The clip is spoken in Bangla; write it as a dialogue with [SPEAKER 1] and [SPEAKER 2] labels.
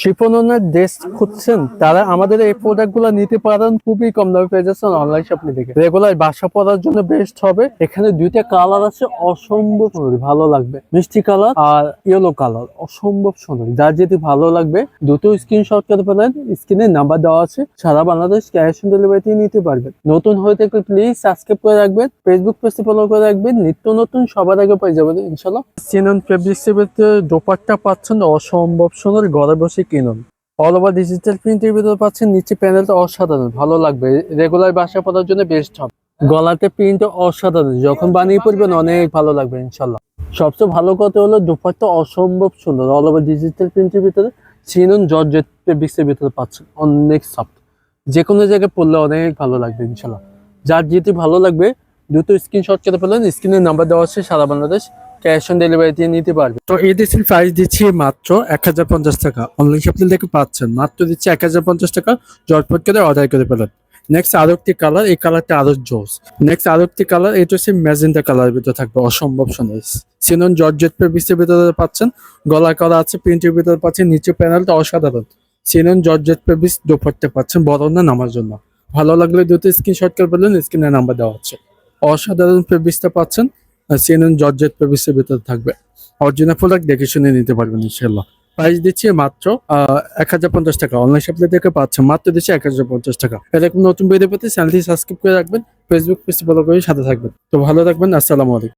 [SPEAKER 1] শিপনের ড্রেস খুঁজছেন, তারা আমাদের এই প্রোডাক্টগুলো নিতে পারেন খুবই কম দামে পেয়ে যাচ্ছেন অনলাইন শপিং থেকে। রেগুলার বাসা পরার জন্য বেস্ট হবে, এখানে দুইটা কালার আছে, অসম্ভব সুন্দর, ভালো লাগবে। মিষ্টি কালার আর ইয়েলো কালার অসম্ভব সুন্দর, যার যদি ভালো লাগবে দুটো স্ক্রিনশট করে ফেলেন স্ক্রিনে নাম্বার দেওয়া আছে, সারা বাংলাদেশ ক্যাশ অন ডেলিভারিতে নিতে পারবেন। নতুন হয়ে থাকলে প্লিজ সাবস্ক্রাইব করে রাখবেন ফেসবুক পেজে ফলো করে রাখবেন, নিত্য নতুন সবার আগে পেয়ে যাবেন ইনশাল্লাহ চিনন ফেব্রিক্সের ভিতরে দোপাট্টা পাচ্ছেন অসম্ভব সুন্দর, ঘরে বসে কিনুন। অল ওভার ডিজিটাল প্রিন্টের ভিতরে পাচ্ছেন নিচে প্যানেলটা অসাধারণ, ভালো লাগবে। রেগুলার বাসা পড়ার জন্য বেস্ট হবে। গলাতে প্রিন্ট অসাধারণ, যখন বানিয়ে পড়বেন অনেক ভালো লাগবে ইনশাল্লাহ সবচেয়ে ভালো কথা হলো, দুপাট্টা অসম্ভব সুন্দর। অল ওভার ডিজিটাল প্রিন্টের ভিতরে চিনুন জর্জেট ফেব্রিক্সের ভিতরে পাচ্ছেন অনেক সফট যে কোনো জায়গায় পড়লে অনেক ভালো লাগবে ইনশাল্লাহ যার যেটি ভালো লাগবে দুটো স্ক্রিনশট করে ফেলেন। স্ক্রিনের নাম্বার দেওয়া আছে সারা বাংলাদেশ। ক্যাশ অন ডেলিভারি দিয়ে নিতে পারবে। তো এই দেশের প্রাইস দিচ্ছি মাত্র এক হাজার পঞ্চাশ টাকা। অনলাইন শপিং থেকে পাচ্ছেন। মাত্র দিচ্ছি এক হাজার পঞ্চাশ টাকা। জটপট করে অর্ডার করে ফেলেন। নেক্সট আরও একটি কালার এই কালারটা আরও জোস। নেক্সট আরও একটি কালার এটা হচ্ছে ম্যাজেন্টা কালার ভিতরে থাকবে। অসম্ভব সুন্দর। সিনন জর্জেট পেপিসের ভিতরে পাচ্ছেন। গলা করা আছে প্রিন্টের ভিতরে পাচ্ছেন। নিচে প্যানেলটা অসাধারণ। সিনন জর্জেট পেপিস দোপাট্টা পাচ্ছেন বড় না নামার জন্য। ভালো লাগলে দুটো স্ক্রিনশট করে ফেলুন স্ক্রিনে নাম্বার দেওয়া আছে। অসাধারণ পেপিসটা পাচ্ছেন। সিএনএন জর্জেট পেপিসের ভিতরে থাকবে। অরিজিনাল প্রোডাক্ট দেখে শুনে নিতে পারবেন ইনশাল্লাহ প্রাইস দিচ্ছে মাত্র এক হাজার পঞ্চাশ টাকা। অনলাইন সাপ্লাই থেকে পাচ্ছেন, মাত্র দিচ্ছে এক হাজার পঞ্চাশ টাকা। এরকম নতুন ভিডিও পেতে চ্যানেলটি সাবস্ক্রাইব করে রাখবেন ফেসবুক পেজ ফলো করে সাথে থাকবেন। তো ভালো থাকবেন, আসসালামু আলাইকুম।